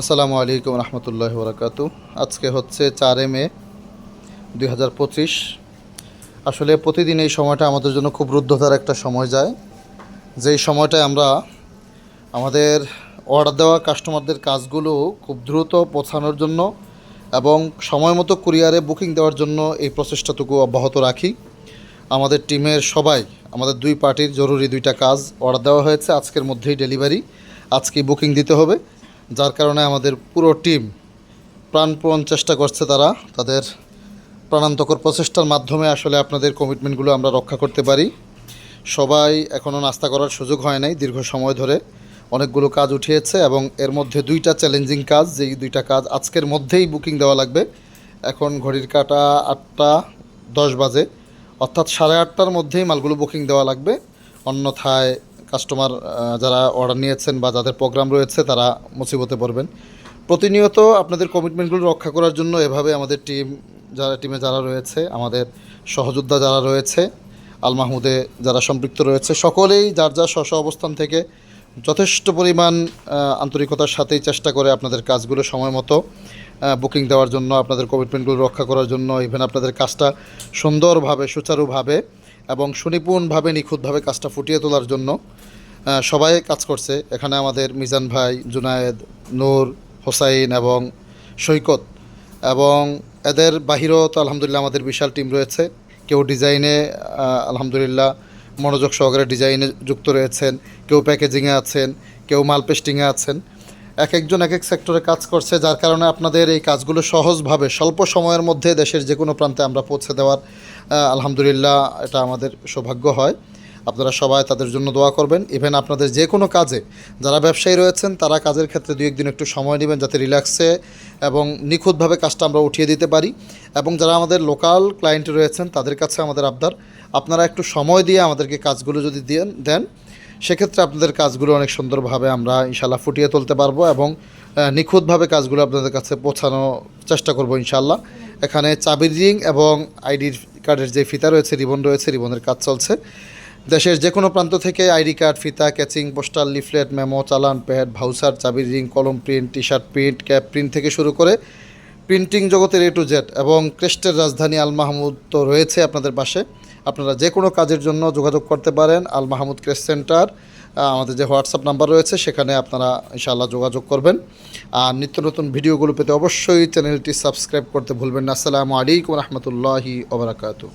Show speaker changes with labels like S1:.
S1: আসসালামু আলাইকুম রহমতুল্লাহ বরাকাত আজকে হচ্ছে চারে মে দুই হাজার পঁচিশ। আসলে প্রতিদিন এই সময়টা আমাদের জন্য খুব রুদ্ধতার একটা সময় যায়। যেই সময়টায় আমরা আমাদের অর্ডার দেওয়া কাস্টমারদের কাজগুলো খুব দ্রুত পৌঁছানোর জন্য এবং সময় মতো কুরিয়ারে বুকিং দেওয়ার জন্য এই প্রচেষ্টাটুকু অব্যাহত রাখি। আমাদের টিমের সবাই, আমাদের দুই পার্টির জরুরি দুইটা কাজ অর্ডার দেওয়া হয়েছে। আজকের মধ্যেই ডেলিভারি আজকেই বুকিং দিতে হবে। যার কারণে আমাদের পুরো টিম প্রাণপণ চেষ্টা করছে তারা তাদের প্রাণান্তকর প্রচেষ্টার মাধ্যমে আসলে আপনাদের কমিটমেন্টগুলো আমরা রক্ষা করতে পারি। সবাই এখনও নাস্তা করার সুযোগ হয় নাই দীর্ঘ সময় ধরে। অনেকগুলো কাজ উঠিয়েছে এবং এর মধ্যে দুইটা চ্যালেঞ্জিং কাজ, যেই দুইটা কাজ আজকের মধ্যেই বুকিং দেওয়া লাগবে। এখন ঘড়ির কাটা আটটা, দশ বাজে। অর্থাৎ সাড়ে আটটার মধ্যেই মালগুলো বুকিং দেওয়া লাগবে। অন্যথায় কাস্টমার যারা অর্ডার নিয়েছেন বা যাদের প্রোগ্রাম রয়েছে, তারা মুসিবতে পড়বেন। প্রতিনিয়ত আপনাদের কমিটমেন্টগুলো রক্ষা করার জন্য এভাবে আমাদের টিম যারা টিমে যারা রয়েছে, আমাদের সহযোদ্ধা যারা রয়েছে, আল মাহমুদে যারা সম্পৃক্ত রয়েছে, সকলেই যার যার স্ব অবস্থান থেকে যথেষ্ট পরিমাণ আন্তরিকতার সাথেই চেষ্টা করে আপনাদের কাজগুলো সময় মতো বুকিং দেওয়ার জন্য, আপনাদের কমিটমেন্টগুলো রক্ষা করার জন্য ইভেন আপনাদের কাজটা সুন্দরভাবে, সুচারুভাবে এবং সুনিপুণভাবে নিখুঁতভাবে কাজটা ফুটিয়ে তোলার জন্য সবাই কাজ করছে। এখানে আমাদের মিজান ভাই, জুনায়েদ, নূর, হোসাইন এবং সৈকত। এবং এদের বাহিরেও তো আলহামদুলিল্লাহ আমাদের বিশাল টিম রয়েছে। কেউ ডিজাইনে আলহামদুলিল্লাহ মনোযোগ সহকারে ডিজাইনে যুক্ত রয়েছেন। কেউ প্যাকেজিংয়ে আছেন, কেউ মাল পেস্টিংয়ে আছেন। এক একজন এক এক সেক্টরে কাজ করছে, যার কারণে আপনাদের এই কাজগুলো সহজভাবে স্বল্প সময়ের মধ্যে দেশের যে কোনো প্রান্তে আমরা পৌঁছে দেওয়ার আলহামদুলিল্লাহ এটা আমাদের সৌভাগ্য হয়। আপনারা সবাই তাদের জন্য দোয়া করবেন। ইভেন আপনাদের যে কোনো কাজে যারা ব্যবসায়ী রয়েছেন, তারা কাজের ক্ষেত্রে দুই একদিন একটু সময় নেবেন যাতে রিল্যাক্সে এবং নিখুঁতভাবে কাজটা আমরা উঠিয়ে দিতে পারি। এবং যারা আমাদের লোকাল ক্লায়েন্ট রয়েছেন, তাদের কাছে আমাদের আবদার, আপনারা একটু সময় দিয়ে আমাদেরকে কাজগুলো যদি দেন দেন সেক্ষেত্রে আপনাদের কাজগুলো অনেক সুন্দরভাবে আমরা ইনশাল্লাহ ফুটিয়ে তুলতে পারব এবং নিখুঁতভাবে কাজগুলো আপনাদের কাছে পৌঁছানো চেষ্টা করব ইনশাল্লাহ এখানে চাবির রিং এবং আইডির কার্ডের যে ফিতা রয়েছে, রিবন রয়েছে, রিবনের কাজ চলছে। দেশের যে কোনো প্রান্ত থেকে আইডি কার্ড, ফিতা, ক্যাচিং, পোস্টাল, লিফলেট, মেমো, চালান, প্যাড ভাউসার চাবির রিং, কলম print T shirt print, cap print থেকে শুরু করে প্রিন্টিং জগতের এ টু জেড এবং ক্রেস্টের রাজধানী আল মাহমুদ তো রয়েছে আপনাদের পাশে। আপনারা যে কোনো কাজের জন্য যোগাযোগ করতে পারেন। আল মাহমুদ ক্রেস সেন্টার আমাদের যে হোয়াটসঅ্যাপ নাম্বার রয়েছে, সেখানে আপনারা ইনশাআল্লাহ যোগাযোগ করবেন। আর নিত্য নতুন ভিডিওগুলো পেতে অবশ্যই চ্যানেলটি সাবস্ক্রাইব করতে ভুলবেন না। আসসালামু আলাইকুম রহমতুল্লাহি ওবরাকাতু